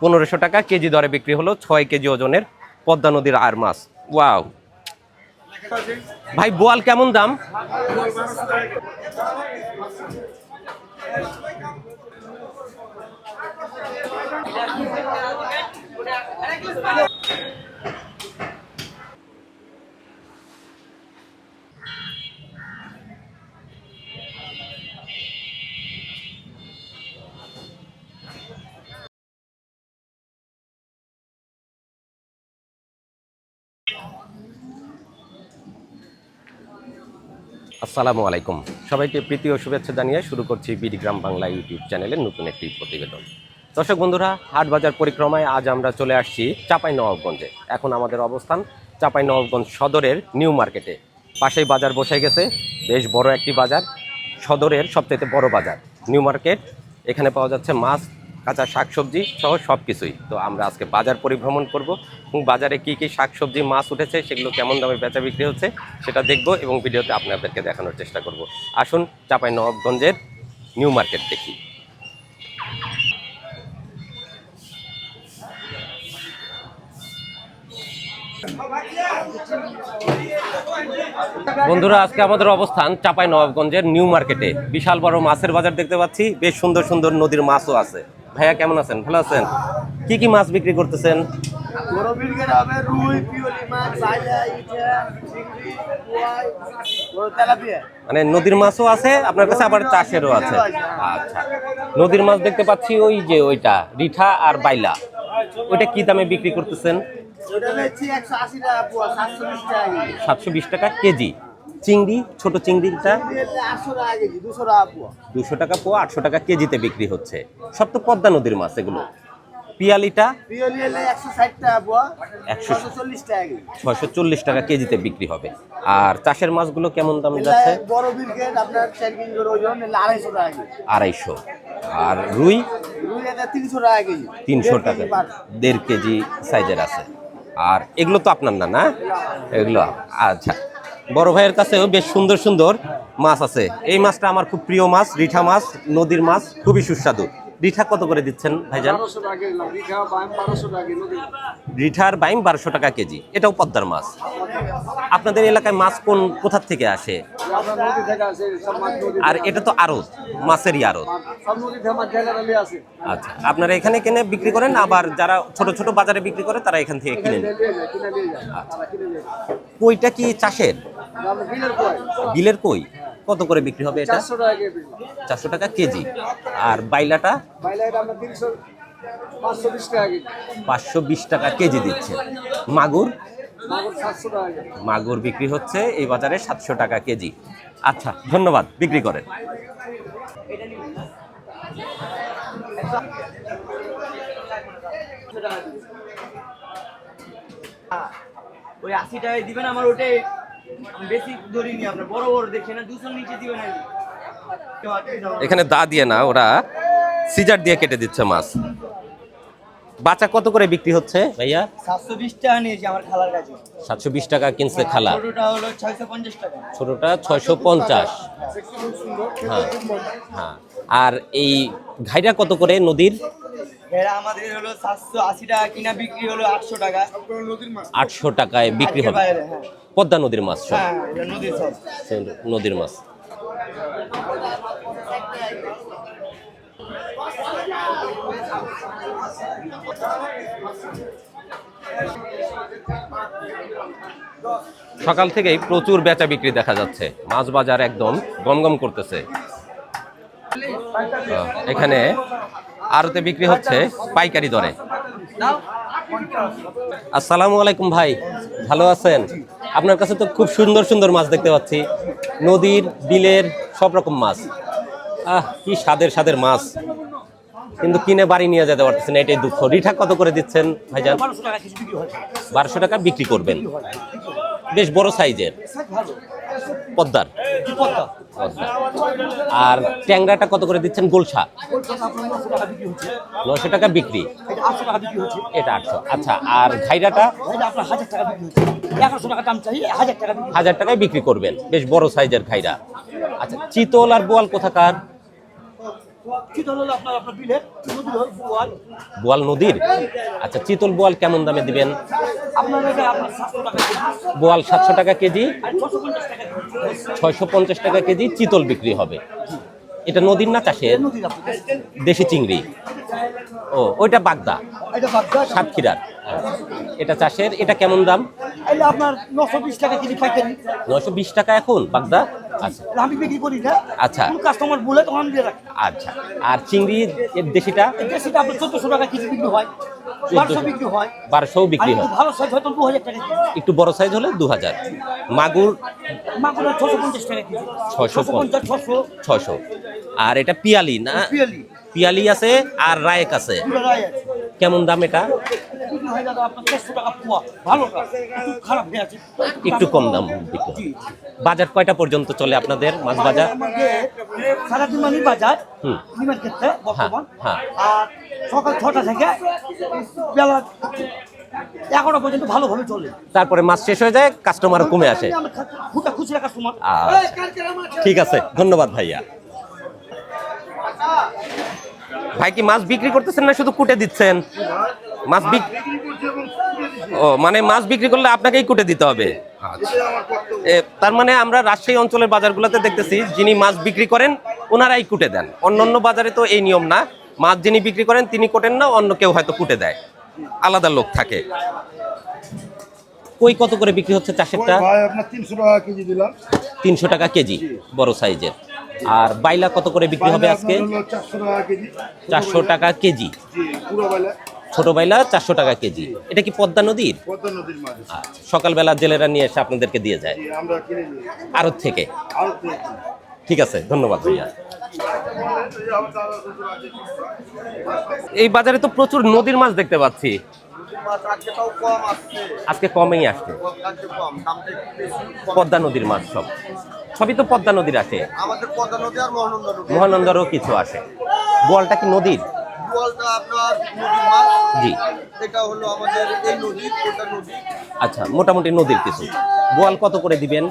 পনেরোশো টাকা কেজি দরে বিক্রি হলো ছয় কেজি ওজনের পদ্মা নদীর আর মাছ। ওয়াও। ভাই, বোয়াল কেমন দাম? আসসালামু আলাইকুম। সবাইকে প্রীতি ও শুভেচ্ছা জানিয়ে শুরু করছি বিডিগ্রাম বাংলা ইউটিউব চ্যানেলের নতুন একটি প্রতিবেদন। দর্শক বন্ধুরা, হাট বাজার পরিক্রমায় আজ আমরা চলে আসছি চাপাই নবাবগঞ্জে এখন আমাদের অবস্থান চাপাই নবাবগঞ্জ সদরের নিউ মার্কেটে। পাশেই বাজার বসে গেছে, বেশ বড় একটি বাজার, সদরের সবচেয়ে বড় বাজার, নিউ মার্কেট। এখানে পাওয়া যাচ্ছে মাছ কাঁচা শাকসবজি সহ সব কিছুই তো আমরা আজকে বাজার পরিভ্রমণ করব এবং বাজারে কি কি শাকসবজি, মাছ উঠেছে সেগুলো কেমন দামে বেচা বিক্রি হচ্ছে সেটা দেখব এবং ভিডিওতে আপনাদেরকে দেখানোর চেষ্টা করব। আসুন চাপাই নবাবগঞ্জের নিউ মার্কেট দেখি। বন্ধুরা, আজকে আমাদের অবস্থান চাপাই নবাবগঞ্জের নিউ মার্কেটে। বিশাল বড় মাছের বাজার দেখতে পাচ্ছি, বেশ সুন্দর সুন্দর নদীর মাছও আছে। ভাইয়া কেমন আছেন? ভালো আছেন? কি কি মাছ বিক্রি করতেছেন? মানে নদীর মাছও আছে আপনার কাছে আবার চাষেরও আছে? আচ্ছা। নদীর মাছ দেখতে পাচ্ছি ওই যে ওইটা রিঠা আর বাইলা। ওইটা কি দামে বিক্রি করতেছেন? সাতশো বিশ টাকা কেজি। চিংড়ি ছোট চিংড়িটা। দুশো টাকা পোয়া। আটশো টাকা কেজিতে বিক্রি হচ্ছে। সব তো পদ্মা নদীর মাছ এগুলো। পিয়ালিটা? ছয়শো চল্লিশ টাকা কেজিতে বিক্রি হবে। আর চাষের মাছগুলো কেমন দাম যাচ্ছে? আড়াইশো আর রুই? তিনশো টাকা দেড় কেজি সাইজের আছে। আর এগুলো তো আপনার না না? এগুলো আচ্ছা। বড় ভাইয়ের কাছেও বেশ সুন্দর সুন্দর মাছ আছে। এই মাছটা আমার খুব প্রিয় মাছ, রিঠা মাছ, নদীর মাছ, খুবই সুস্বাদু। রিঠা কত করে দিচ্ছেন ভাইজান? রিঠার বাইম বারোশো টাকা কেজি এটাও পদ্মার মাছ। আপনাদের এলাকায় মাছ কোন কোথার থেকে আসে? আর এটা তো আড়ত মাছেরই আড়ত। আচ্ছা আপনারা এখানে কিনে বিক্রি করেন আবার যারা ছোট ছোট বাজারে বিক্রি করে তারা এখান থেকে কিনে যায় কইটা কি চাষের? বিলের কই? কত করে বিক্রি হবে এটা? চারশো টাকা কেজি চারশো টাকা কেজি। আর বাইলাটা? পাঁচশো বিশ টাকা কেজি। দিচ্ছে। মাগুর? মাগুর বিক্রি হচ্ছে এই বাজারে সাতশো টাকা কেজি। আচ্ছা ধন্যবাদ। বিক্রি করেন। ওই আশি টাকায় দিবেন আমার ওটাই বেশি ধরিনি আপনার বড় বড় দেখে না দুশোর নিচে দিবেন আর কি। কেউ আটকে যাবে না। এখানে দা দিয়ে না ওরা সিজার দিয়ে কেটে দিচ্ছে মাছ। বাচ্চা কত করে বিক্রি হচ্ছে ভাইয়া? সাতশো বিশ টাকা নিয়েছি আমার খালার কাছে। সাতশো বিশ টাকা কিনছে খালা। ছোটটা হলো ছয়শো পঞ্চাশ টাকা। ছোটটা ছয়শো পঞ্চাশ। হ্যাঁ হ্যাঁ। আর এই ঘাইরা কত করে নদীর? এরা আমাদের হলো সাতশো আশি টাকা কিনা বিক্রি হলো আটশো টাকা। আটশো টাকায় বিক্রি হবে? হ্যাঁ। পদ্মা নদীর মাছ হ্যাঁ নদীর সব নদীর মাছ। সকাল থেকেই প্রচুর বেচা বিক্রি দেখা যাচ্ছে। মাছ বাজার একদম গমগম করতেছে। এখানে আরতে বিক্রি হচ্ছে পাইকারি দরে। আসসালামু আলাইকুম ভাই ভালো আছেন? আপনার কাছে তো খুব সুন্দর সুন্দর মাছ দেখতে পাচ্ছি। নদীর বিলের সব রকম মাছ। আহ কি স্বাদের স্বাদের মাছ। কিন্তু কিনে বাড়ি নিয়ে যেতে পারতেছেন না, এটাই দুঃখ। রিঠা কত করে দিচ্ছেন ভাইজান? বারোশো টাকা বিক্রি করবেন। বেশ বড় সাইজের। পদ্মার। পদ্মা। আর ট্যাংরাটা কত করে দিচ্ছেন গোলসা নশো টাকা বিক্রি। এটা আটশো। আচ্ছা আর ঘাইরাটা? হাজার টাকায় বিক্রি করবেন। বেশ বড় সাইজের ঘাইরা। আচ্ছা চিতল আর বোয়াল কোথাকার? চিতল হলো আপনার আপনার বিলের নদীর হল বোয়াল? বোয়াল নদীর? আচ্ছা চিতল বোয়াল কেমন দামে দিবেন? আপনার এটা আপনার সাতশো টাকা কেজি। বোয়াল সাতশো টাকা কেজি। ছশো পঞ্চাশ টাকা কেজি। ছয়শো পঞ্চাশ টাকা কেজি চিতল বিক্রি হবে। এটা নদীর না চাষের? দেশি চিংড়ি। ও ওইটা বাগদা। সাতক্ষীরার। এটা চাষের এটা কেমন দাম? আপনার নশো বিশ টাকা কেজি পাইকারি। নয়শো বিশ টাকা এখন বাগদা? আচ্ছা। আমি বিক্রি করি না আচ্ছা। কাস্টমার বলে তখন দিয়ে রাখি। আচ্ছা। আর চিংড়ি এর দেশিটা? দেশিটা আপনার চোদ্দশো টাকা কেজি বিক্রি হয় বারোশো বিক্রি হয়। বারোশো বিক্রি হয়। ভালো সাইজ হয়তো দু হাজার টাকা একটু বড় সাইজ হলে দু হাজার মাগুর মাগুর ছশো পঞ্চাশ টাকা কেজি। 650 পঞ্চাশ। ছশো ছশো। আর এটা পিয়ালি না? পিয়ালি। পিয়ালি আছে আর রায়েক আছে। কেমন দাম এটা? একটু কম দাম বাজার কয়টা পর্যন্ত চলে আপনাদের মাছ বাজার? সারাদিন বাজার সকাল ছটা থেকে বেলা এগারোটা পর্যন্ত ভালোভাবে চলে তারপরে মাছ শেষ হয়ে যায় কাস্টমারও কমে আসে। আচ্ছা। ঠিক আছে, ধন্যবাদ ভাইয়া। ভাই কি মাছ বিক্রি করতেছেন না শুধু কুটে দিচ্ছেন? মাছ বিক ও মানে মাছ বিক্রি করলে আপনাকেই কুটে দিতে হবে। তার মানে আমরা রাজশাহী অঞ্চলের বাজারগুলোতে দেখতেছি যিনি মাছ বিক্রি করেন ওনারাই কুটে দেন। অন্য অন্য বাজারে তো এই নিয়ম না। মাছ যিনি বিক্রি করেন তিনি কোটেন না অন্য কেউ হয়তো কুটে দেয়। আলাদা লোক থাকে। কই কত করে বিক্রি হচ্ছে চাষেরটা? তিনশো টাকা কেজি দিলাম। তিনশো টাকা কেজি বড় সাইজের। আর বাইলা কত করে বিক্রি হবে আজকে? চারশো টাকা কেজি। ছোট বাইলা। চারশো টাকা কেজি। এটা কি পদ্মা নদীর? আচ্ছা, সকালবেলা জেলেরা নিয়ে এসে আপনাদেরকে দিয়ে যায়। আড়ত থেকে। ঠিক আছে ধন্যবাদ ভাইয়া। এই বাজারে তো প্রচুর নদীর মাছ দেখতে পাচ্ছি। আজকে কমেই আসছে। পদ্মা নদীর মাছ সব। সবই তো পদ্মা নদীর আছে। আমাদের পদ্মা নদী আর মহানন্দা মহানন্দারও কিছু আসে বোয়ালটা কি নদীর? জলটা আপনার নদীর মাছ। জি। এটা হলো আমাদের এই নদী ওটা নদী। আচ্ছা মোটামুটি নদীর কিছু। বোয়াল কত করে দিবেন?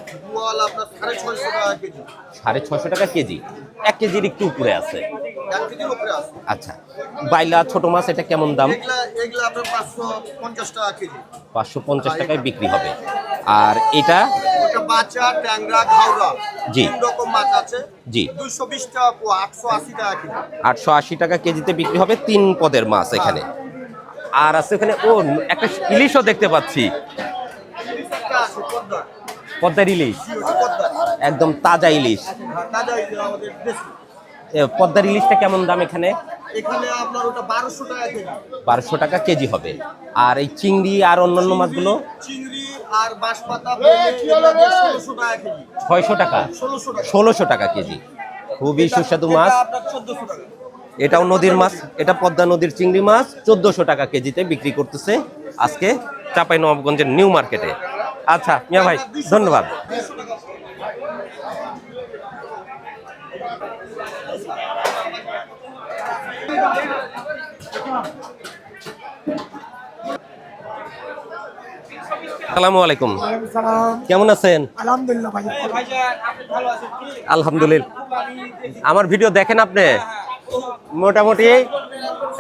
আপনার সাড়ে ছয়শো টাকা কেজি। সাড়ে ছশো টাকা কেজি? এক কেজির একটু উপরে আছে। আছে। আচ্ছা বাইলা ছোট মাছ এটা কেমন দাম? পাঁচশো পঞ্চাশ টাকায় বিক্রি হবে। আর এটা? ওটা ট্যাংরা ঘাওড়া জি। রকম মাছ আছে। জি। দুইশো বিশ টাকা পোয়া আটশো আশি টাকা টাকা কেজিতে বিক্রি হবে তিন পদের মাছ এখানে। আর আছে এখানে ও একটা ইলিশও দেখতে পাচ্ছি। পদ্মার। ইলিশ। একদম তাজা ইলিশ। হ্যাঁ, তাজা ইলিশ আমাদের পদ্মার ইলিশটা কেমন দাম এখানে? এখানে আপনার ওটা বারোশো টাকা কেজি। বারোশো টাকা কেজি হবে। আর এই চিংড়ি আর অন্যান্য মাছগুলো? চিংড়ি আর বাঁশপাতা ষোলোশো টাকা কেজি। ছয়শো টাকা? ষোলোশো টাকা। কেজি। খুবই সুস্বাদু মাছ। এটা আপনার চোদ্দশো টাকা। এটাও নদীর মাছ। এটা পদ্মা নদীর চিংড়ি মাছ। চোদ্দশো টাকা কেজিতে বিক্রি করতেছে আজকে চাপাই নবাবগঞ্জের নিউ মার্কেটে। আচ্ছা মিয়া ভাই ধন্যবাদ। আসসালামু আলাইকুম। কেমন আছেন? আলহামদুলিল্লাহ আমার ভিডিও দেখেন আপনি? মোটামুটি?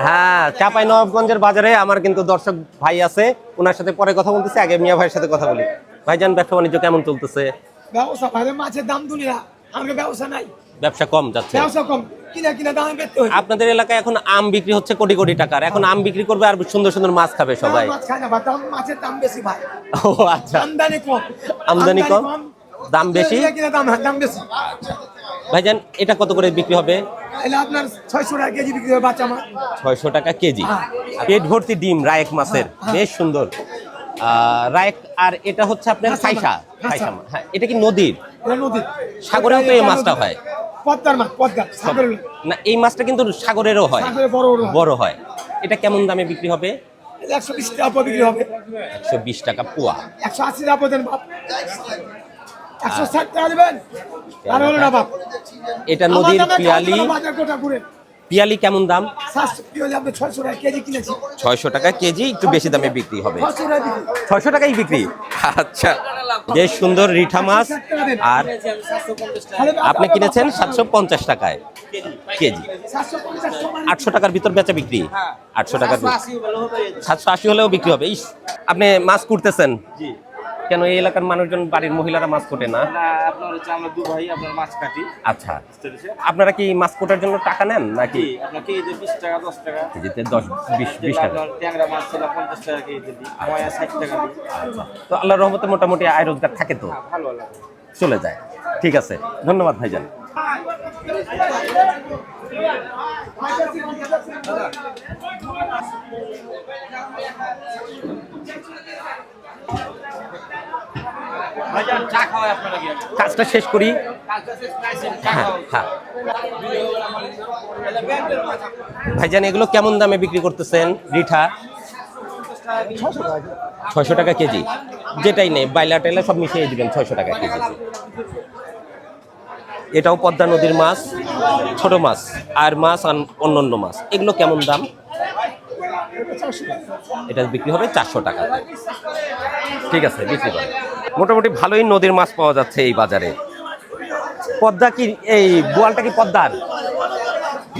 হ্যাঁ চাপাই নবাবগঞ্জের বাজারে আমার কিন্তু দর্শক ভাই আছে। ওনার সাথে পরে কথা বলতেছি আগে মিয়া ভাইয়ের সাথে কথা বলি। ভাইজান ব্যবসা বাণিজ্য কেমন চলতেছে? ব্যবসা মাছের দাম দুনিয়া আমাকে ব্যবসা নাই। ব্যবসা কম যাচ্ছে। ব্যবসা কম। আপনাদের এলাকায় এখন আম বিক্রি হচ্ছে কোটি কোটি টাকার। এখন আম বিক্রি করবে আর সুন্দর সুন্দর মাছ খাবে সবাই। মাছের দাম বেশি ভাই। ও আচ্ছা। আমদানি কম। আমদানি কম, দাম বেশি? দাম হ্যাঁ, দাম বেশি। ভাইজান এটা কত করে বিক্রি হবে? আপনার ছয়শো টাকা কেজি বিক্রি হয় বাচ্চা মাছ ছয়শো টাকা কেজি। হ্যাঁ। পেট ভর্তি ডিম রায়েক মাছের। হ্যাঁ। বেশ সুন্দর। রায়েক আর এটা হচ্ছে আপনার খাইসা খাইসা হ্যাঁ এটা কি নদীর? এটা নদী সাগরেও তো এই মাছটা হয়। পদ্মার মাছ পদ্মা সাগরের না এই মাছটা কিন্তু সাগরেরও হয়। বড় বড় হয়। এটা কেমন দামে বিক্রি হবে? একশো বিশ টাকা পর বিক্রি হবে। একশো বিশ টাকা পোয়া। একশো আশি টাকা দেন বাপ একশো ষাট টাকা দেবেন? আর হলো না বাপ এটা নদীর পিয়ালি। পিয়ালি কেমন দাম? ছয়শো টাকা কেজি একটু বেশি দামে বিক্রি হবে। ছয়শো টাকাই বিক্রি? আচ্ছা বেশ সুন্দর রিঠা মাছ। আর আপনি কিনেছেন সাতশো পঞ্চাশ টাকায়। কেজি। আটশো টাকার ভিতর বেচা বিক্রি? আটশো টাকার সাতশো আশি হলেও বিক্রি হবে। ইস আপনি মাছ কুটতেছেন। কেন এই এলাকার মানুষজন বাড়ির মহিলারা মাছ কোটে না? আপনার হচ্ছে আমরা দু ভাই আপনার মাছ কাটি। আচ্ছা। আপনারা কি মাছ কোটার জন্য টাকা নেন নাকি? টাকা ট্যাংরা মাছ ছিল দিই। ময়া দিই। তো আল্লাহর রহমতে মোটামুটি আয় রোজগার থাকে তো? ভালো চলে যায়। ঠিক আছে। ধন্যবাদ ভাইজান ভাইজান চা খাওয়াই আপনারা গিয়ে কাজটা শেষ করি। হ্যাঁ হ্যাঁ। ভাইজান এগুলো কেমন দামে বিক্রি করতেছেন রিঠা? ছয়শো টাকা কেজি। যেটাই নেই বাইলা টাইলা সব মিশিয়ে দিবেন ছয়শো টাকা কেজি। এটাও পদ্মা নদীর মাছ ছোট মাছ আর মাছ আর অন্য মাছ। এগুলো কেমন দাম? এটা বিক্রি হবে চারশো টাকা। ঠিক আছে বিক্রি করে মোটামুটি ভালোই নদীর মাছ পাওয়া যাচ্ছে এই বাজারে। পদ্মা কি, এই বোয়ালটা কি পদ্মার?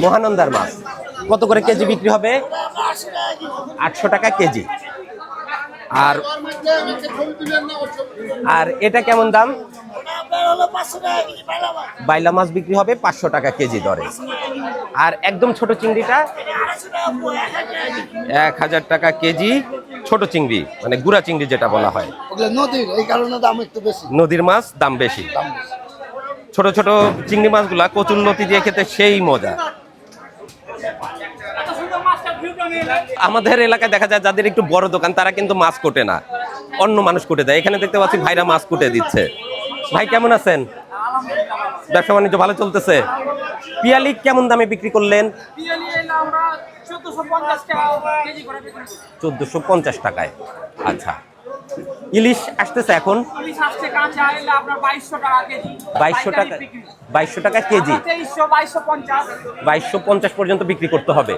মহানন্দার মাছ। কত করে কেজি বিক্রি হবে? আটশো টাকা কেজি। আর আর এটা কেমন দাম? বাইলা মাছ বিক্রি হবে পাঁচশো টাকা কেজি দরে। আর একদম ছোট চিংড়িটা এক হাজার টাকা কেজি ছোট চিংড়ি মানে গুড়া চিংড়ি যেটা বলা হয়। নদীর এই কারণে দাম একটু বেশি। নদীর মাছ দাম বেশি। ছোট ছোট চিংড়ি মাছগুলা কচুর লতি দিয়ে খেতে সেই মজা। আমাদের এলাকায় দেখা যায় যাদের একটু বড় দোকান তারা কিন্তু মাছ কোটে না। অন্য মানুষ কোটে দেয়। এখানে দেখতে পাচ্ছি ভাইরা মাছ কুটে দিচ্ছে। ভাই কেমন আছেন? ব্যবসা বাণিজ্য ভালো চলতেছে? পিয়ালি কেমন দামে বিক্রি করলেন? চোদ্দশো পঞ্চাশ টাকায়। আচ্ছা। ইলিশ আসতেছে এখন? বাইশশো টাকা বাইশশো টাকা কেজি। বাইশশো পঞ্চাশ পর্যন্ত বিক্রি করতে হবে।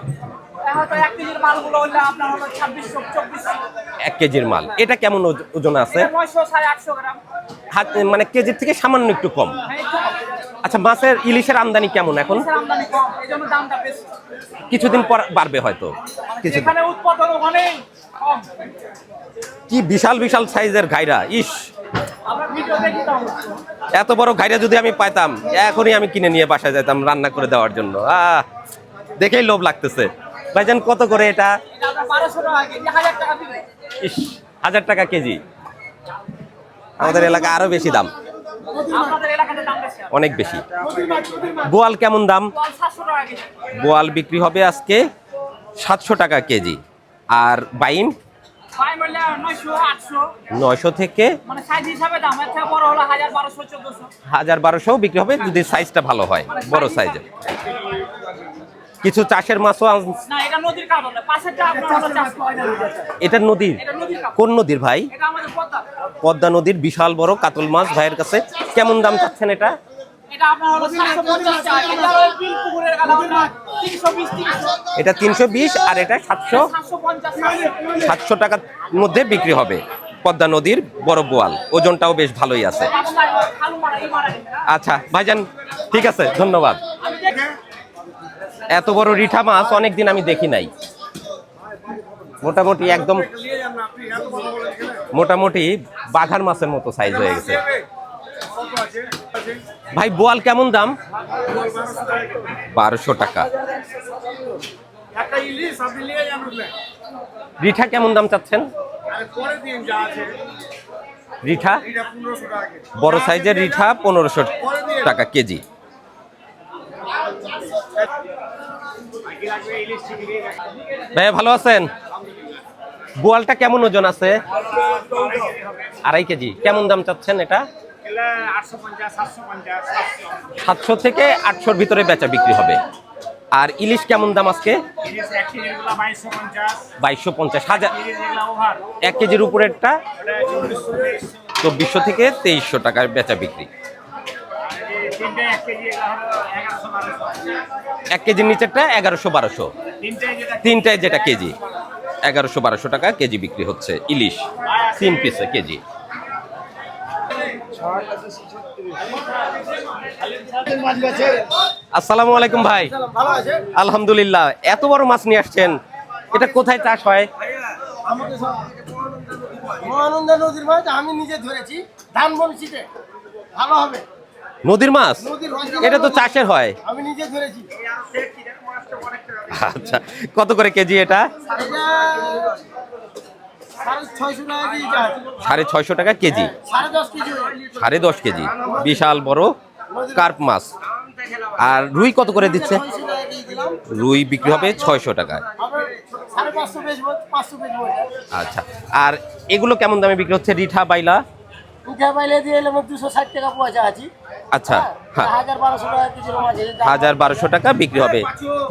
এক কেজির মাল। এটা কেমন ওজন আছে? মানে কেজির থেকে সামান্য একটু কম। আচ্ছা মাছের ইলিশের আমদানি কেমন এখন? কিছুদিন পর বাড়বে হয়তো। কিছুদিন। কি বিশাল বিশাল সাইজের ঘাইরা। ইস! এত বড় ঘাইরা যদি আমি পাইতাম এখনই আমি কিনে নিয়ে বাসায় যেতাম রান্না করে দেওয়ার জন্য। আহ দেখেই লোভ লাগতেছে। ভাইজান, কত করে এটা? ইস, হাজার টাকা কেজি। আমাদের এলাকা আরও বেশি দাম। অনেক বেশি। বোয়াল কেমন দাম? বোয়াল বিক্রি হবে আজকে সাতশো টাকা কেজি। আর বললে নয়শো থেকে হাজার বারোশো বিক্রি হবে যদি সাইজটা ভালো হয়, বড় সাইজের কিছু চাষের মাছও এটা নদীর কোন নদীর ভাই? পদ্মা। পদ্মা নদীর বিশাল বড় কাতল মাছ ভাইয়ের কাছে। কেমন দাম চাচ্ছেন এটা? এটা তিনশো বিশ আর এটা সাতশো। সাতশো টাকার মধ্যে বিক্রি হবে পদ্মা নদীর বড় বোয়াল। ওজনটাও বেশ ভালোই আছে। আচ্ছা ভাইজান ঠিক আছে ধন্যবাদ। এত বড় রিঠা মাছ অনেকদিন আমি দেখি নাই। মোটামুটি একদম মোটামুটি বাঘার মাছের মতো সাইজ হয়ে গেছে। ভাই, বোয়াল কেমন দাম? বারোশো টাকা। রিঠা কেমন দাম চাচ্ছেন? রিঠা? বড় সাইজের রিঠা পনেরোশো টাকা কেজি। ভাইয়া, ভালো আছেন? বোয়ালটা কেমন ওজন আছে? আড়াই কেজি। কেমন দাম চাচ্ছেন এটা? সাতশো থেকে আটশোর ভিতরে বেচা বিক্রি হবে। আর ইলিশ কেমন দাম আজকে? বাইশশো পঞ্চাশ। হাজার এক কেজির উপরেরটা চব্বিশশো থেকে তেইশশো টাকার বেচা বিক্রি। এক কেজির নিচেরটা এগারোশো, বারোশো। তিনটায় যেটা কেজি, এগারোশো, বারোশো টাকা কেজি বিক্রি হচ্ছে। ইলিশ, তিন পিসে কেজি। আসসালামু আলাইকুম ভাই। আলহামদুলিল্লাহ। এত বড় মাছ নিয়ে আসছেন। এটা কোথায় চাষ হয়? আমি নিজে ধরেছি। ধান ভালো হবে। নদীর মাছ? এটা তো চাষের হয়। আমি নিজে ধরেছি। আচ্ছা কত করে কেজি এটা? সাড়ে ছয়শো টাকা কেজি সাড়ে দশ কেজি বিশাল বড় কার্প মাছ। আর রুই কত করে দিচ্ছে? রুই বিক্রি হবে ছয়শো টাকায়। আচ্ছা আর এগুলো কেমন দামে বিক্রি হচ্ছে? রিঠা বাইলা? পাইলে দিয়ে এলাম দুশো ষাট টাকা পয়সা আছি। আচ্ছা হ্যাঁ হাজার বারোশো টাকা হাজার বারোশো টাকা বিক্রি হবে।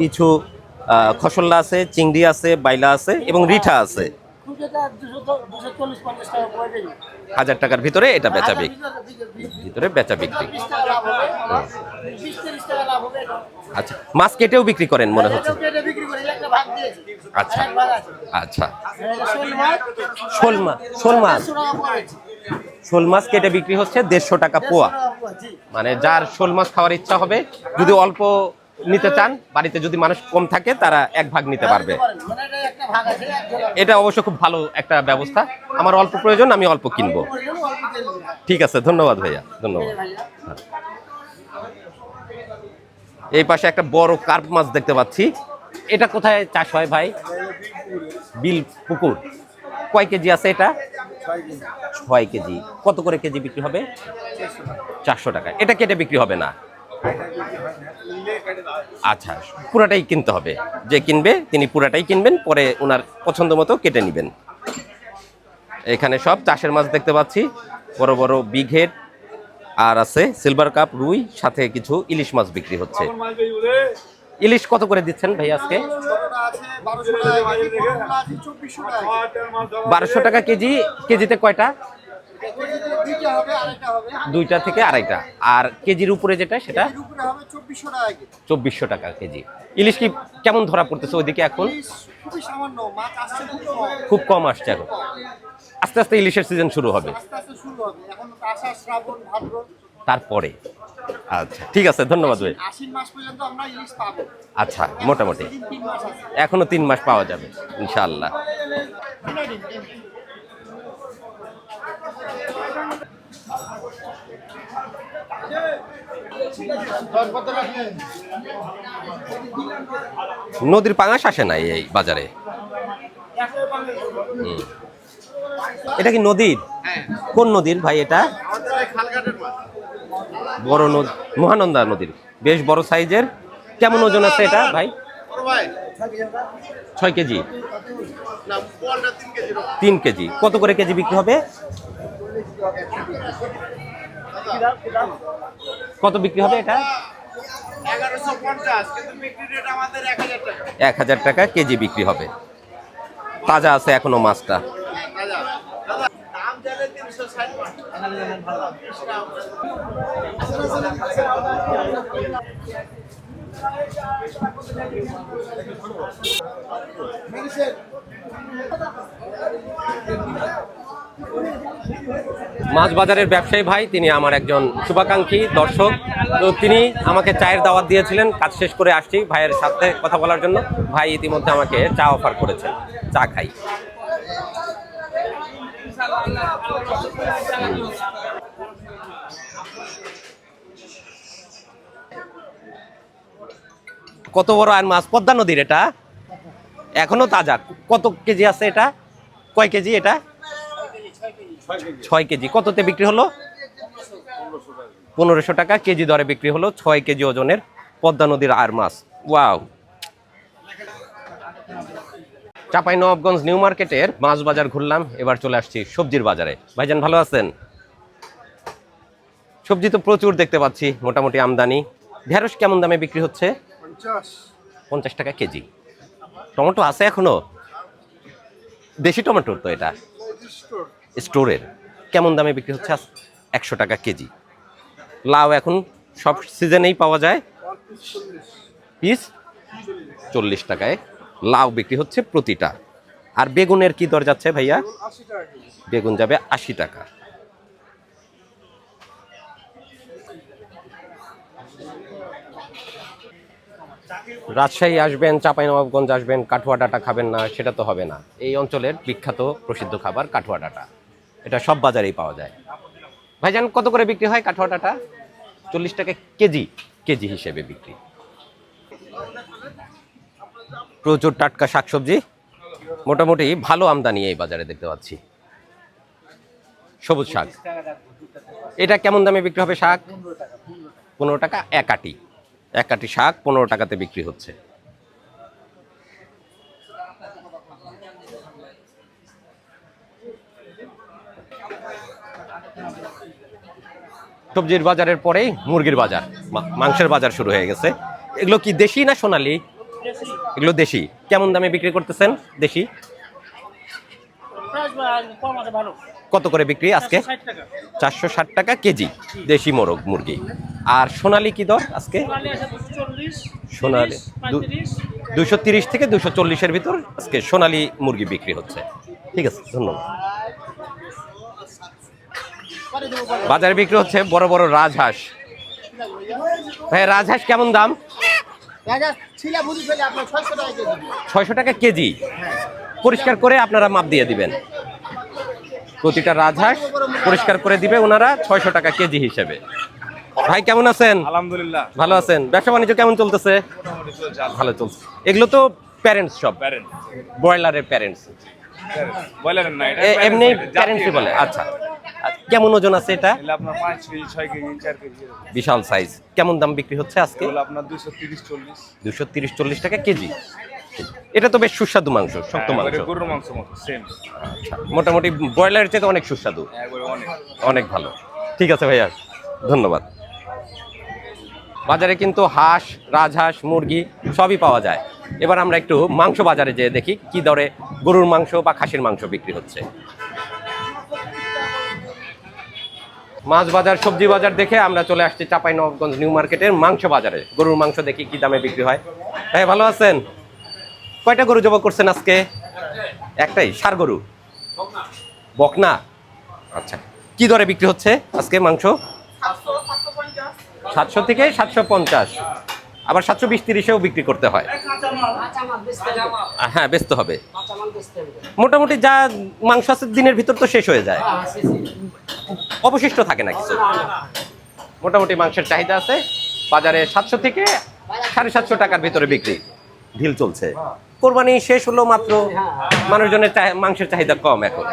কিছু খসল্লা আছে চিংড়ি আছে বাইলা আছে এবং রিঠা আছে। হাজার টাকার ভিতরে এটা বেচা বিক্রি ভিতরে বেচা বিক্রি। আচ্ছা মাছ কেটেও বিক্রি করেন মনে হচ্ছে। আচ্ছা। আচ্ছা। শোল মাছ শোল মাছ। শোল মাছ কেটে বিক্রি হচ্ছে দেড়শো টাকা পোয়া। মানে যার শোল মাছ খাওয়ার ইচ্ছা হবে, যদি অল্প নিতে চান, বাড়িতে যদি মানুষ কম থাকে, তারা এক ভাগ নিতে পারবে। এটা অবশ্য খুব ভালো একটা ব্যবস্থা। আমার অল্প প্রয়োজন, আমি অল্প কিনবো। ঠিক আছে, ধন্যবাদ ভাইয়া, ধন্যবাদ। এই পাশে একটা বড় কার্প মাছ দেখতে পাচ্ছি। এটা কোথায় চাষ হয় ভাই? বিল পুকুর। কয় কেজি আছে এটা? ছয় কেজি। কত করে কেজি বিক্রি হবে? চারশো টাকা। এটা কেটে বিক্রি হবে না? আচ্ছা পুরাটাই কিনতে হবে। যে কিনবে, তিনি পুরাটাই কিনবেন, পরে ওনার পছন্দ মতো কেটে নেবেন। এখানে সব চাষের মাছ দেখতে পাচ্ছি। বড় বড় বিঘেট আর আছে সিলভার কাপ রুই, সাথে কিছু ইলিশ মাছ বিক্রি হচ্ছে। ইলিশ কত করে দিচ্ছেন ভাই আজকে? বারোশো টাকা কেজি, কেজিতে কয়টা? দুইটা থেকে আড়াইটা। আর কেজির উপরে যেটা সেটা? চব্বিশশো টাকা কেজি। ইলিশ কি কেমন ধরা পড়তেছে ওইদিকে এখন? খুব কম আসছে এখন। আস্তে আস্তে ইলিশের সিজন শুরু হবে। তারপরে। আচ্ছা ঠিক আছে ধন্যবাদ ভাই। আচ্ছা মোটামুটি। এখনও তিন মাস পাওয়া যাবে ইনশাআল্লাহ। নদীর পাঙাশ আসে নাই এই বাজারে। এটা কি নদীর? কোন নদীর ভাই এটা? বড় নদী, মহানন্দা নদীর। বেশ বড় সাইজের। কেমন ওজন আছে এটা, ভাই? ছয় কেজি। তিন কেজি। কত করে কেজি বিক্রি হবে? কত বিক্রি হবে এটা? এক হাজার টাকা কেজি বিক্রি হবে। তাজা আছে এখনও মাছটা দাম জানে তিনশো ষাট মাছ বাজারের ব্যবসায়ী ভাই, তিনি আমার একজন শুভাকাঙ্ক্ষী দর্শক। তো তিনি আমাকে চায়ের দাওয়াত দিয়েছিলেন, কাজ শেষ করে আসছি ভাইয়ের সাথে কথা বলার জন্য। ভাই ইতিমধ্যে আমাকে চা অফার করেছেন, চা খাই। কত বড় আর মাছ? পদ্মা নদীর এটা? এখনও তাজা। কত কেজি আছে এটা? কয় কেজি এটা? ছয় কেজি। কততে বিক্রি হলো? পনেরোশো টাকা। কেজি দরে বিক্রি হলো ছয় কেজি ওজনের পদ্মা নদীর আর মাছ। Wow. Chapai Nawabganj new market মাছ বাজার ঘুরলাম এবার চলে আসছি সবজির বাজারে। ভাইজান ভালো আছেন? সবজি তো প্রচুর দেখতে পাচ্ছি মোটামুটি আমদানি। ঢেঁড়স কেমন দামে বিক্রি হচ্ছে? পঞ্চাশ। পঞ্চাশ টাকা কেজি। টমেটো আছে এখনও? দেশি টমেটোর তো এটা। স্টোরের। কেমন দামে বিক্রি হচ্ছে? একশো টাকা কেজি। লাউ এখন সব সিজনেই পাওয়া যায়। পিস? চল্লিশ টাকায়। লাউ বিক্রি হচ্ছে প্রতিটা। আর বেগুনের কি দর যাচ্ছে ভাইয়া? বেগুন যাবে আশি টাকা। রাজশাহী আসবেন, চাঁপাইনবাবগঞ্জ আসবেন, কাঠুয়া ডাটা খাবেন না, সেটা তো হবে না। এই অঞ্চলের বিখ্যাত প্রসিদ্ধ খাবার কাঠুয়া ডাটা। এটা সব বাজারেই পাওয়া যায়। ভাইজান, কত করে বিক্রি হয় কাঠুয়া ডাটা? চল্লিশ টাকা কেজি কেজি হিসেবে বিক্রি। প্রচুর টাটকা শাকসবজি। মোটামুটি ভালো আমদানি এই বাজারে দেখতে পাচ্ছি। সবুজ শাক। এটা কেমন দামে বিক্রি হবে শাক? পনেরো টাকা, এক আটি। এক আটি শাক পনেরো টাকাতে বিক্রি হচ্ছে। সবজির বাজারের পরেই মুরগির বাজার মাংসের বাজার শুরু হয়ে গেছে। এগুলো কি দেশি না সোনালি? এগুলো দেশি। কেমন দামে বিক্রি করতেছেন দেশি? কত করে বিক্রি আজকে? চারশো ষাট টাকা। কেজি দেশি মোরগ মুরগি। আর সোনালি কি দর আজকে? সোনালি দুশো তিরিশ থেকে দুশো চল্লিশের ভিতর আজকে সোনালি মুরগি বিক্রি হচ্ছে। ঠিক আছে ধন্যবাদ। বাজারে বিক্রি হচ্ছে বড় বড় রাজহাঁস। হ্যাঁ রাজহাঁস কেমন দাম? ছয়শো টাকা কেজি। ছয়শো টাকা কেজি? পরিষ্কার করে আপনারা মাপ দিয়ে দিবেন। প্রতিটা রাজহাঁস পরিষ্কার করে দিবে ওনারা ছয়শো টাকা কেজি হিসেবে। ভাই কেমন আছেন? আলহামদুলিল্লাহ। ভালো আছেন? ব্যবসা বাণিজ্য কেমন চলতেছে? ভালো চলছে। এগুলো তো প্যারেন্টস সব ব্রয়লারের প্যারেন্টস বয়লারের এমনি প্যারেন্টসই বলে। আচ্ছা। কেমন ওজন আছে এটা? আপনার পাঁচ কেজি ছয় কেজি চার কেজি বিশাল সাইজ কেমন দাম বিক্রি হচ্ছে আজকে? আপনার দুশো তিরিশ চল্লিশ। দুশো তিরিশ চল্লিশ টাকা কেজি। এটা তো বেশ সুস্বাদু মাংস শক্ত মাংস। গরুর মাংস সেম আচ্ছা, মোটামুটি ব্রয়লারের চেয়ে অনেক সুস্বাদু। অনেক। অনেক ভালো। ঠিক আছে ভাইয়া ধন্যবাদ। বাজারে কিন্তু হাঁস রাজহাঁস মুরগি সবই পাওয়া যায়। এবার আমরা একটু মাংস বাজারে যেয়ে দেখি কি দরে গরুর মাংস বা খাসির মাংস বিক্রি হচ্ছে। মাছ বাজার সবজি বাজার দেখে আমরা চলে আসছি চাপাই নবগঞ্জ নিউ মার্কেটের মাংস বাজারে গরুর মাংস দেখি কি দামে বিক্রি হয়। ভাই ভালো আছেন? কয়টা গরু জবা করছেন আজকে? একটাই সার গরু। বকনা? আচ্ছা কি দরে বিক্রি হচ্ছে আজকে মাংস? সাতশো থেকে সাতশো পঞ্চাশ। আবার সাতশো বিশ তিরিশেও বিক্রি করতে হয়। হ্যাঁ ব্যস্ত হবে। মোটামুটি যা মাংস আছে দিনের ভিতর তো শেষ হয়ে যায়। অবশিষ্ট থাকে না কিছু। মোটামুটি মাংসের চাহিদা আছে। বাজারে সাতশো থেকে সাড়ে সাতশো টাকার ভিতরে বিক্রি। ঢিল চলছে। কোরবানি শেষ হলো মাত্র মানুষজনের মাংসের চাহিদা কম এখন।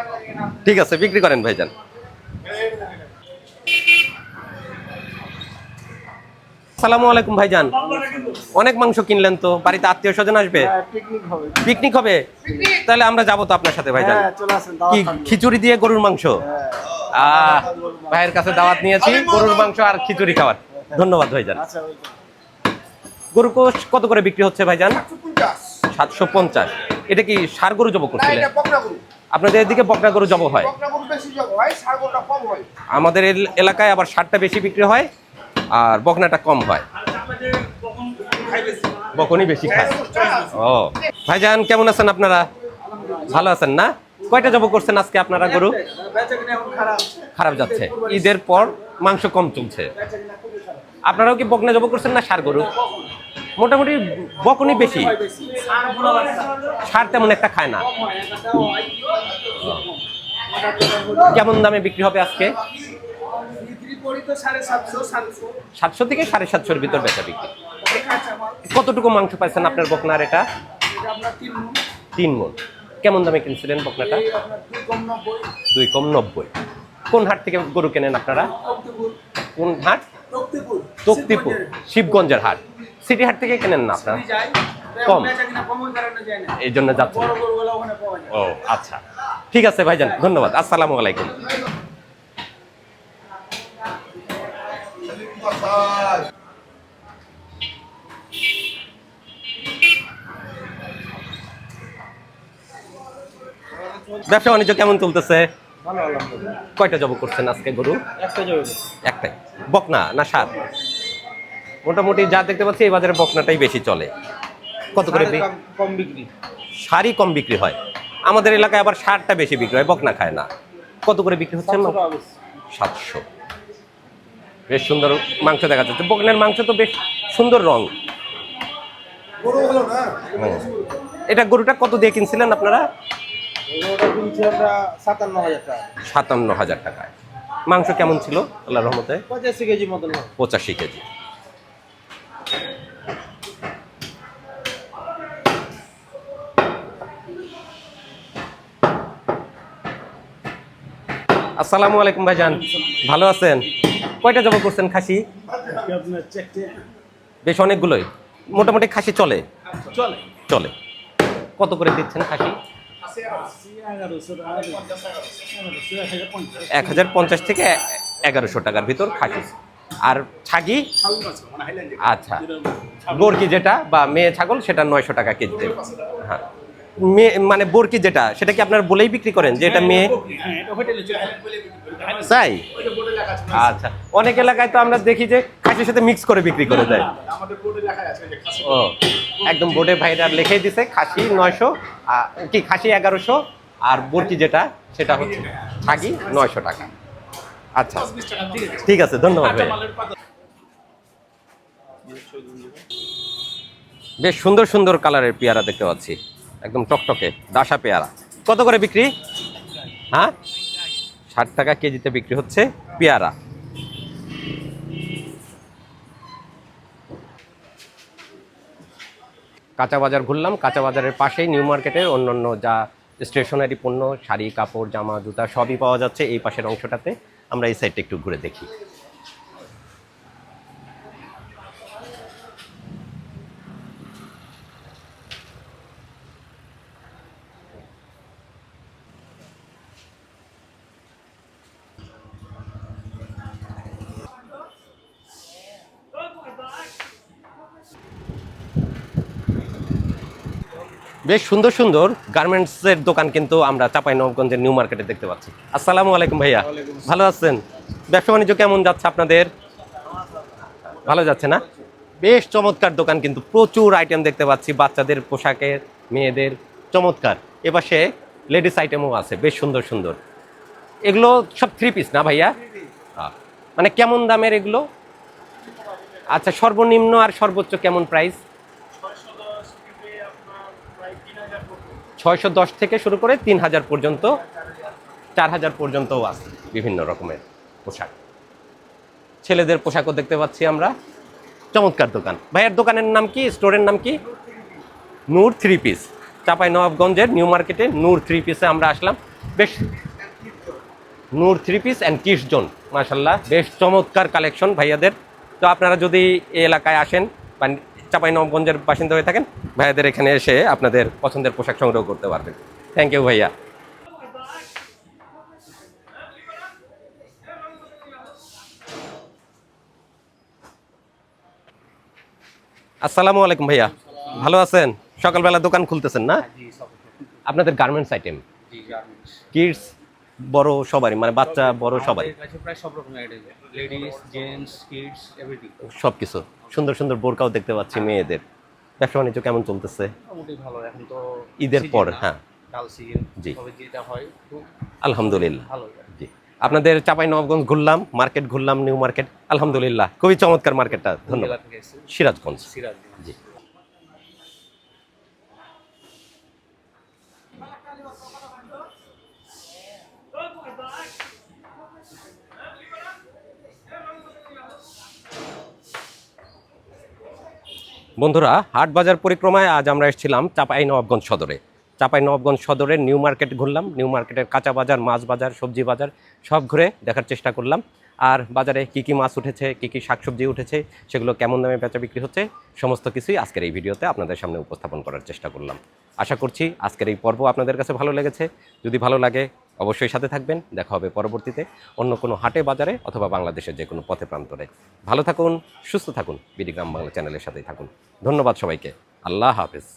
ঠিক আছে, বিক্রি করেন ভাইজান। সালামু আলাইকুম ভাইজান। অনেক মাংস কিনলেন তো বাড়িতে আত্মীয় স্বজন আসবে? পিকনিক হবে। তাহলে আমরা যাব তো আপনার সাথে ভাইজান। হ্যাঁ চলে আসেন কি খিচুড়ি দিয়ে গরুর মাংস? আহ ভাইয়ের কাছে দাওয়াত নিয়েছি গরুর মাংস আর খিচুড়ি খাওয়ার। ধন্যবাদ ভাইজান। আচ্ছা গরু কোষ কত করে বিক্রি হচ্ছে ভাইজান? সাতশো পঞ্চাশ। এটা কি সার গরু জব করছিলেন আপনাদের এদিকে বকনা গরু জব হয়। আমাদের এল- এলাকায় আবার সারটা বেশি বিক্রি হয়। আর বকনাটা কম হয়। বকনই বেশি খায়। ও। ভাইজান, কেমন আছেন আপনারা? ভালো আছেন না? কয়টা জব করছেন আজকে আপনারা, গরু? খারাপ যাচ্ছে। ঈদের পর মাংস কম চলছে। আপনারাও কি বকনা জব করছেন না সার গরু? মোটামুটি বকনই বেশি। সার তেমন একটা খায় না। কেমন দামে বিক্রি হবে আজকে? সাতশো থেকে সাড়ে সাতশোর ভিতর বেচা বিক্রি। কতটুকু মাংস পাইছেন আপনার বকনার এটা? তিন মন। কেমন দামে কিনছিলেন বকনাটা? দুই কম নব্বই। কোন হাট থেকে গরু কেনেন আপনারা? কোন হাট? তক্তিপুর। শিবগঞ্জের হাট। সিটি হাট থেকে কেনেন না আপনারা? কম। এই জন্য যাচ্ছেন ও আচ্ছা। ঠিক আছে ভাইজান ধন্যবাদ। আসসালামু আলাইকুম। ব্যবসা বাণিজ্য কেমন চলতেছে? কয়টা জব করছেন আজকে গরু? একটাই। বকনা না সার? মোটামুটি যা দেখতে পাচ্ছি এই বাজারে বকনাটাই বেশি চলে। কত করে কম বিক্রি। শাড়ি কম বিক্রি হয়। আমাদের এলাকায় আবার সারটা বেশি বিক্রি হয় বকনা খায় না। কত করে বিক্রি হচ্ছে? সাতশো। বেশ সুন্দর মাংস দেখা যাচ্ছে। বকনের মাংস তো বেশ সুন্দর রং। এটা গরুটা কত দিয়ে কিনছিলেন আপনারা? ওটা সাতান্ন হাজার টাকা। সাতান্ন হাজার টাকায় মাংস কেমন ছিল? আল্লাহ রহমতে? পঁচাশি কেজি মতন। পঁচাশি কেজি। আসসালামু আলাইকুম ভাইজান। ভালো আছেন? কয়টা জমা করছেন খাসি? বেশ অনেকগুলোই। মোটামুটি খাসি চলে? চলে। চলে। কত করে দিচ্ছেন খাসি? এক হাজার পঞ্চাশ থেকে এগারোশো টাকার ভিতর খাসি। আর ছাগি? আচ্ছা। বরকি যেটা বা মেয়ে ছাগল সেটা নয়শো টাকা কেজিতে হ্যাঁ। মেয়ে মানে বরকি যেটা সেটা কি আপনার বলেই বিক্রি করেন যে এটা মেয়ে? তাই? আচ্ছা অনেক এলাকায় তো আমরা দেখি যে খাসির সাথে মিক্স করে বিক্রি করে দেয়। ও একদম বোর্ডে ভাইরা লিখেই দিছে খাসি নয়শো কি খাসি এগারোশো আর বরকি যেটা সেটা হচ্ছে ছাগি নয়শো টাকা। আচ্ছা ঠিক আছে ধন্যবাদ ভাই বেশ সুন্দর সুন্দর কালারের পেয়ারা দেখতে পাচ্ছি। একদম টকটকে দাসা পেয়ারা। কত করে বিক্রি? হ্যাঁ? ষাট টাকা কেজিতে বিক্রি হচ্ছে পেয়ারা। কাঁচা বাজার ঘুরলাম, কাঁচা বাজারের পাশেই নিউ মার্কেটের অন্যান্য যা স্টেশনারি পণ্য, শাড়ি, কাপড়, জামা, জুতা, সবই পাওয়া যাচ্ছে এই পাশের অংশটাতে। আমরা এই সাইডটা একটু ঘুরে দেখি। বেশ সুন্দর সুন্দর গার্মেন্টসের দোকান কিন্তু আমরা চাপাই নবগঞ্জের নিউ মার্কেটে দেখতে পাচ্ছি। আসসালামু আলাইকুম ভাইয়া। ভালো আছেন? ব্যবসা বাণিজ্য কেমন যাচ্ছে আপনাদের? ভালো যাচ্ছে না? বেশ চমৎকার দোকান কিন্তু প্রচুর আইটেম দেখতে পাচ্ছি বাচ্চাদের পোশাকের মেয়েদের চমৎকার। এপাশে লেডিস আইটেমও আছে বেশ সুন্দর সুন্দর। এগুলো সব থ্রি পিস না ভাইয়া? মানে কেমন দামের এগুলো? আচ্ছা সর্বনিম্ন আর সর্বোচ্চ কেমন প্রাইস ছয়শো দশ থেকে শুরু করে তিন হাজার পর্যন্ত, চার হাজার পর্যন্তও আছে বিভিন্ন রকমের পোশাক। ছেলেদের পোশাকও দেখতে পাচ্ছি আমরা। চমৎকার দোকান। ভাইয়ের দোকানের নাম কি? স্টোরের নাম কি? নূর থ্রি পিস। চাপাই নবাবগঞ্জের নিউ মার্কেটে নূর থ্রি পিসে আমরা আসলাম। বেশ নূর three piece and kiss zone মাশাল্লাহ বেশ চমৎকার কালেকশন ভাইয়াদের। তো আপনারা যদি এই এলাকায় আসেন বা চাপাই নবগঞ্জের বাসিন্দা হয়ে থাকেন ভাইয়াদের এখানে এসে আপনাদের পছন্দের পোশাক সংগ্রহ করতে পারবেন। থ্যাংক ইউ ভাইয়া। আসসালামু আলাইকুম ভাইয়া। ভালো আছেন? সকালবেলা দোকান খুলতেছেন না? আপনাদের গার্মেন্টস আইটেম কিডস বড় সবারই মানে বাচ্চা বড় সবাই আমাদের প্রায় সব রকমের লেডিস জেন্টস কিডস এভরিথিং সব কিছু সুন্দর সুন্দর বোরকাও দেখতে পাচ্ছি মেয়েদের। ব্যবসা বাণিজ্য কেমন চলতেছে? ভালো এখন তো ঈদের পর, হ্যাঁ। জি। আলহামদুলিল্লাহ। জি। আপনাদের চাপাই নবগঞ্জ ঘুরলাম মার্কেট ঘুরলাম নিউ মার্কেট আলহামদুলিল্লাহ। খুবই চমৎকার মার্কেটটা ধন্যবাদ। সিরাজগঞ্জ। সিরাজ জি। বন্ধুরা হাট বাজার পরিক্রমায় আজ আমরা এসেছিলাম চাপাই নবাবগঞ্জ সদরে। চাপাই নবাবগঞ্জ সদরের নিউ মার্কেট ঘুরলাম, নিউ মার্কেটের কাঁচা বাজার, মাছ বাজার, সবজি বাজার, সব ঘুরে দেখার চেষ্টা করলাম। আর বাজারে কি কি মাছ উঠেছে, কি কি শাকসবজি উঠেছে, সেগুলো কেমন দামে বেচা বিক্রি হচ্ছে, সমস্ত কিছুই আজকের এই ভিডিওতে আপনাদের সামনে উপস্থাপন করার চেষ্টা করলাম। আশা করছি আজকের এই পর্ব আপনাদের কাছে ভালো লেগেছে। যদি ভালো লাগে অবশ্যই সাথে থাকবেন। দেখা হবে পরবর্তীতে অন্য কোনো হাটে, বাজারে অথবা বাংলাদেশের যে কোনো পথে প্রান্তরে। ভালো থাকুন, সুস্থ থাকুন। বিডিগ্রাম বাংলা চ্যানেলের সাথেই থাকুন। ধন্যবাদ সবাইকে। আল্লাহ হাফেজ।